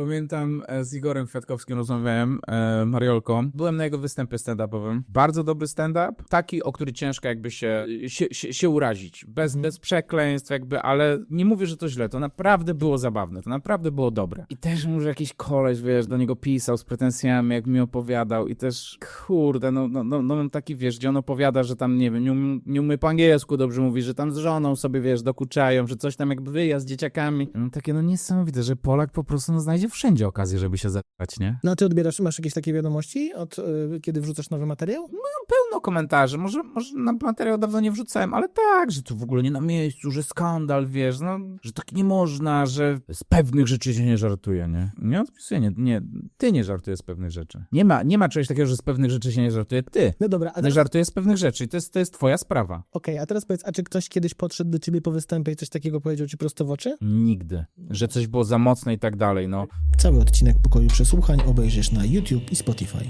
Pamiętam e, z Igorem Kwiatkowskim rozmawiałem, e, Mariolką. Byłem na jego występie stand-upowym. Bardzo dobry stand-up, taki, o który ciężko jakby się, się, się, się urazić. Bez, bez przekleństw jakby, ale nie mówię, że to źle. To naprawdę było zabawne, to naprawdę było dobre. I też może jakiś koleś, wiesz, do niego pisał z pretensjami, jak mi opowiadał i też, kurde, no, no, no, no taki, wiesz, gdzie on opowiada, że tam, nie wiem, nie, um, nie umie po angielsku dobrze mówi, że tam z żoną sobie, wiesz, dokuczają, że coś tam jakby wyjazd z dzieciakami. No takie, no niesamowite, że Polak po prostu no, znajdzie wszędzie okazję, żeby się zabrać, nie? No a ty odbierasz, masz jakieś takie wiadomości, od y, kiedy wrzucasz nowy materiał? pełno komentarzy. Może, może na materiał dawno nie wrzucałem, ale tak, że to w ogóle nie na miejscu, że skandal, wiesz, no, że tak nie można, że z pewnych rzeczy się nie żartuje, nie? Nie odpisuję, nie, nie, ty nie żartujesz z pewnych rzeczy. Nie ma, nie ma czegoś takiego, że z pewnych rzeczy się nie żartuje, ty. No dobra, a Nie teraz, żartujesz z pewnych rzeczy i to jest, to jest twoja sprawa. okej, a teraz powiedz, a czy ktoś kiedyś podszedł do ciebie po występie i coś takiego powiedział ci prosto w oczy? Nigdy. Że coś było za mocne i tak dalej, no. Cały odcinek Pokoju Przesłuchań obejrzysz na YouTube i Spotify.